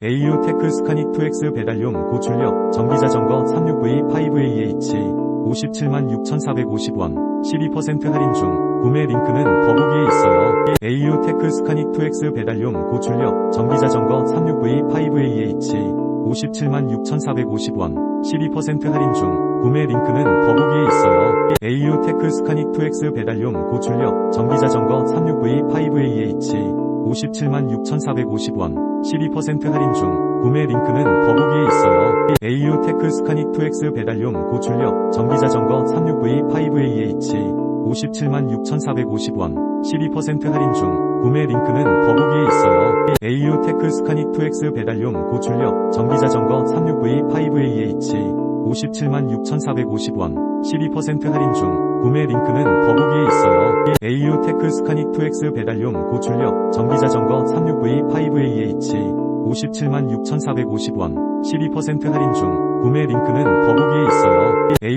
AU 테크 스카닉 2X 배달용 고출력 전기자전거 36V5AH 57만 6,450원 12% 할인 중 구매 링크는 더보기에 있어요. AU 테크 스카닉 2X 배달용 고출력 전기자전거 36V5AH 57만 6,450원 12% 할인 중 구매 링크는 더보기에 있어요. AU 테크 스카닉 2X 배달용 고출력 전기자전거 36V5AH 57만 6,450원 12% 할인 중 구매 링크는 더보기에 있어요. AU 테크 스카닉 2X 배달용 고출력 전기자전거 36V5AH 57만 6,450원 12% 할인 중 구매 링크는 더보기에 있어요. AU 테크 스카닉 2X 배달용 고출력 전기자전거 36V5AH 57만 6,450원 12% 할인 중 구매 링크는 더보기에. AU 테크 스카닉 2X 배달용 고출력 전기자전거 36V5AH 57만 6,450원 12% 할인 중 구매 링크는 더보기에 있어요.